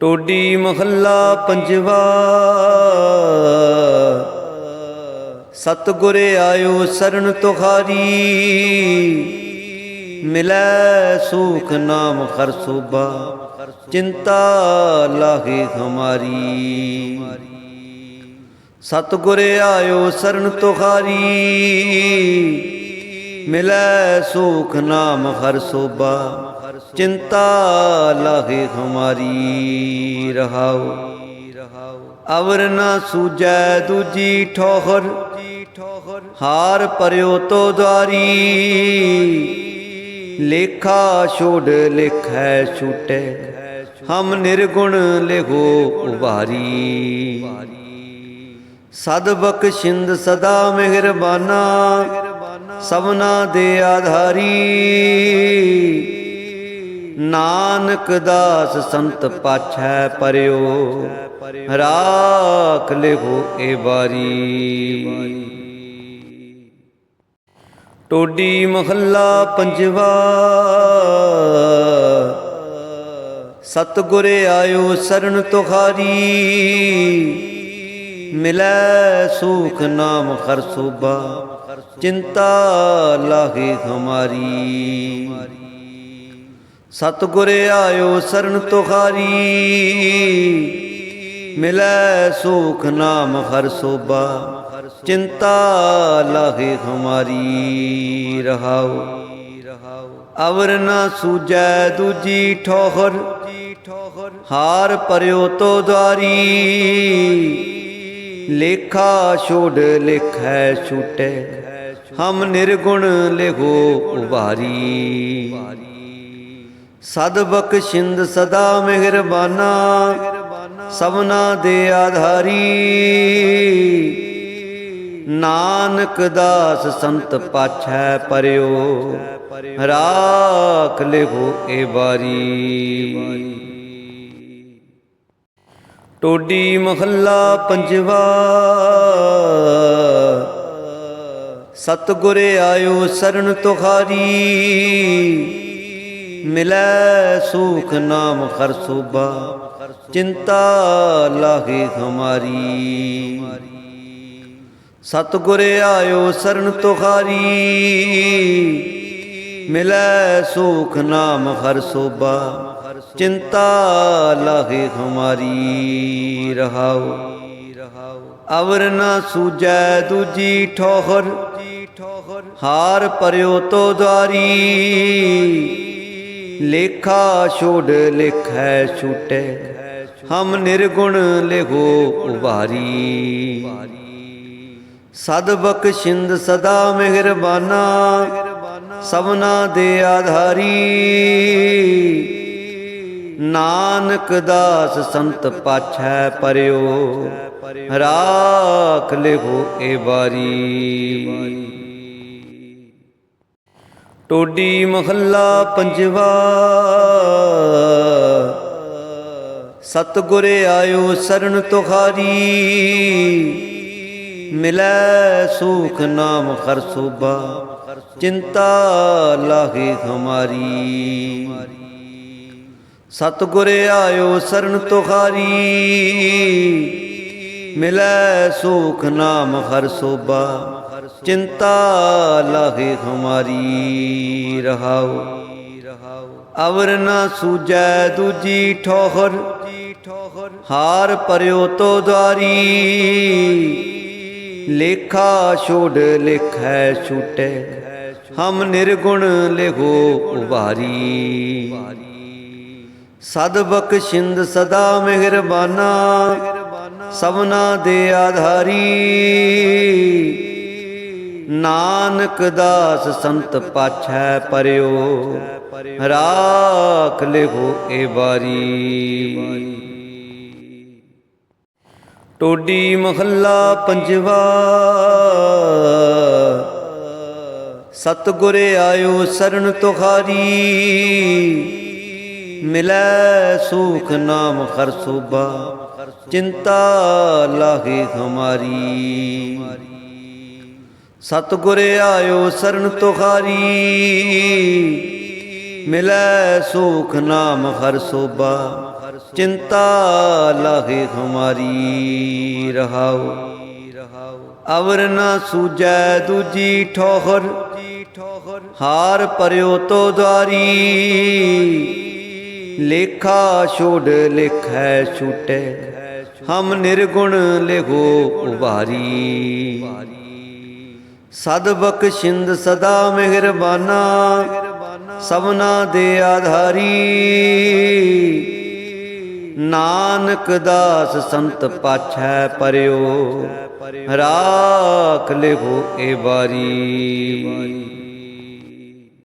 ਟੋਡੀ ਮਹੱਲਾ ਪੰਜਵਾ। ਸਤਿਗੁਰ ਆਇਓ ਸਰਨ ਤੁਖਾਰੀ। ਮਿਲੈ ਸੂਖ ਨਾਮ ਹਰ ਸੋਭਾ। ਚਿੰਤਾ ਲਾਗੇ ਹਮਾਰੀ। ਸਤਿਗੁਰ ਆਇਓ ਸਰਨ ਤੁਖਾਰੀ। ਮਿਲੈ ਸੂਖ ਨਾਮ ਹਰ ਸੋਭਾ। ਚਿੰਤਾ ਲਾਗੇ ਹਮਾਰੀ ਰਹਾਉ। ਅਵਰ ਨਾ ਸੂਜੈ ਦੂਜੀ ਠੋਹਰ। ਹਾਰ ਪਰਿਓ ਤੋ ਦਵਾਰੀ ਲੇਖਾ ਛੋੜ ਲਿਖੈ ਛੂਟੈ। ਹਮ ਨਿਰਗੁਣ ਲਿਖੋ ਉਭਾਰੀ। ਸਦ ਬਖਸ਼ਿੰਦ ਸਦਾ ਮਿਹਰਬਾਨਾ। ਸਭਨਾ ਦੇ ਆਧਾਰੀ। ਨਾਨਕ ਦਾਸ ਸੰਤ ਪਾਛੈ ਪਰਿਓ, ਰਾਖ ਲਿਖੋ ਏ ਵਾਰੀ। ਟੋਡੀ ਮਹੱਲਾ ਪੰਜਵਾ, ਸਤਿਗੁਰ ਆਇਓ ਸਰਨ ਤੁਖਾਰੀ, ਮਿਲੈ ਸੁਖ ਨਾਮ ਹਰ ਸੋਭਾ, ਚਿੰਤਾ ਲਾਗੇ ਹਮਾਰੀ। ਸਤਿਗੁਰ ਆਇਓ ਸਰਨ ਤੁਖਾਰੀ। ਮਿਲੈ ਸੁਖ ਨਾਮ ਹਰ ਸੋਭਾ। ਚਿੰਤਾ ਲਾਗੇ ਹਮਾਰੀ ਰਹਾਉ। ਅਵਰ ਨਾ ਸੂਜੈ ਦੂਜੀ ਠੋਹਰ। ਹਾਰ ਪਰਿਓ ਤੋ ਦਵਾਰੀ ਲੇਖਾ ਛੋੜ ਲਿਖੈ ਛੂਟੈ। ਹਮ ਨਿਰਗੁਣ ਲਿਖੋ ਉਭਾਰੀ। ਸਦ ਬਖਸ਼ਿੰਦ ਸਦਾ ਮਿਹਰਬਾਨਾ, ਸਭਨਾ ਦੇ ਆਧਾਰੀ। ਨਾਨਕ ਦਾਸ ਸੰਤ ਪਾਛੈ ਪਰਿਓ, ਰਾਖ ਲਿਖੋ ਏ ਬਾਰੀ ਟੋਡੀ ਮਹੱਲਾ ਪੰਜਵਾ, ਸਤਿਗੁਰ ਆਇਓ ਸਰਨ ਤੁਹਾਰੀ ਮਿਲੈ ਸੁਖ ਨਾਮ ਹਰ ਸੋਭਾ, ਚਿੰਤਾ ਲਾਗੇ ਹਮਾਰੀ। ਸਤਿਗੁਰ ਆਇਓ ਸਰਨ ਤੁਖਾਰੀ ਮਿਲੈ ਸੂਖ ਨਾਮ ਹਰ ਸੋਭਾ, ਚਿੰਤਾ ਲਾਗੇ ਹਮਾਰੀ। ਰਹਾਉ ਅਵਰ ਨਾ ਸੂਜੈ ਦੂਜੀ ਠੋਹਰ, ਹਾਰ ਪਰਿਓ ਤੋ ਦਵਾਰੀ ਲੇਖਾ ਛੋੜ ਲਿਖੈ ਛੂਟੈ, ਹਮ ਨਿਰਗੁਣ ਲਿਖੋ ਉਭਾਰੀ। ਸਦ ਬਖਸ਼ਿੰਦ ਸਦਾ ਮਿਹਰਬਾਨਾ, ਸਭਨਾ ਦੇ ਆਧਾਰੀ। ਨਾਨਕ ਦਾਸ ਸੰਤ ਪਾਛੈ ਪਰਿਓ, ਰਾਖ ਲਿਖੋ ਏ ਵਾਰੀ। ਟੋਡੀ ਮਹੱਲਾ ਪੰਜਵਾ। ਸਤਿਗੁਰ ਆਇਓ ਸਰਨ ਤੁਖਾਰੀ। ਮਿਲੈ ਸੁਖ ਨਾਮ ਹਰ ਸੋਭਾ। ਚਿੰਤਾ ਲਾਗੇ ਹਮਾਰੀ। ਸਤਿਗੁਰ ਆਇਓ ਸਰਨ ਤੁਖਾਰੀ। ਮਿਲੈ ਸੁਖ ਨਾਮ ਹਰ ਸੋਭਾ। ਚਿੰਤਾ ਲਾਗੇ ਹਮਾਰੀ ਰਹਾਉ। ਅਵਰ ਨਾ ਸੂਜੈ ਦੂਜੀ ਠੋਹਰ। ਹਾਰ ਪਰਿਓ ਤੋ ਦਵਾਰੀ ਲੇਖਾ ਛੋੜ ਲਿਖੈ ਛੂਟੈ। ਹਮ ਨਿਰਗੁਣ ਲਿਖੋ ਉਭਾਰੀ। ਸਦ ਬਖਸ਼ਿੰਦ ਸਦਾ ਮਿਹਰਬਾਨਾ। ਸਭਨਾ ਦੇ ਆਧਾਰੀ। ਨਾਨਕ ਦਾਸ ਸੰਤ ਪਾਛੈ ਪਰਿਓ, ਰਾਖ ਲਿਖੋ ਏ ਵਾਰੀ। ਟੋਡੀ ਮਹੱਲਾ ਪੰਜਵਾ, ਸਤਿਗੁਰ ਆਇਓ ਸਰਨ ਤੁਖਾਰੀ, ਮਿਲੈ ਸੁਖ ਨਾਮ ਹਰ ਸੋਭਾ, ਚਿੰਤਾ ਲਾਗੇ ਹਮਾਰੀ। ਸਤਿਗੁਰ ਆਇਓ ਸਰਨ ਤੁਖਾਰੀ। ਮਿਲੈ ਸੁਖ ਨਾਮ ਹਰ ਸੋਭਾ। ਚਿੰਤਾ ਲਾਹੇ ਹਮਾਰੀ ਰਹਾਉ। ਅਵਰ ਨਾ ਸੂਜੈ ਦੂਜੀ ਠੋਹਰ। ਹਾਰ ਪਰਿਓ ਤੋ ਦਵਾਰੀ ਲੇਖਾ ਛੋੜ ਲਿਖੈ ਛੂਟੈ। ਹਮ ਨਿਰਗੁਣ ਲਿਖੋ ਉਭਾਰੀ। ਸਦ ਬਖਸ਼ਿੰਦ ਸਦਾ ਮਿਹਰਬਾਨਾ, ਸਭਨਾ ਦੇ ਆਧਾਰੀ। ਨਾਨਕ ਦਾਸ ਸੰਤ ਪਾਛੈ ਪਰਿਓ, ਰਾਖ ਲਿਖੋ ਏ ਬਾਰੀ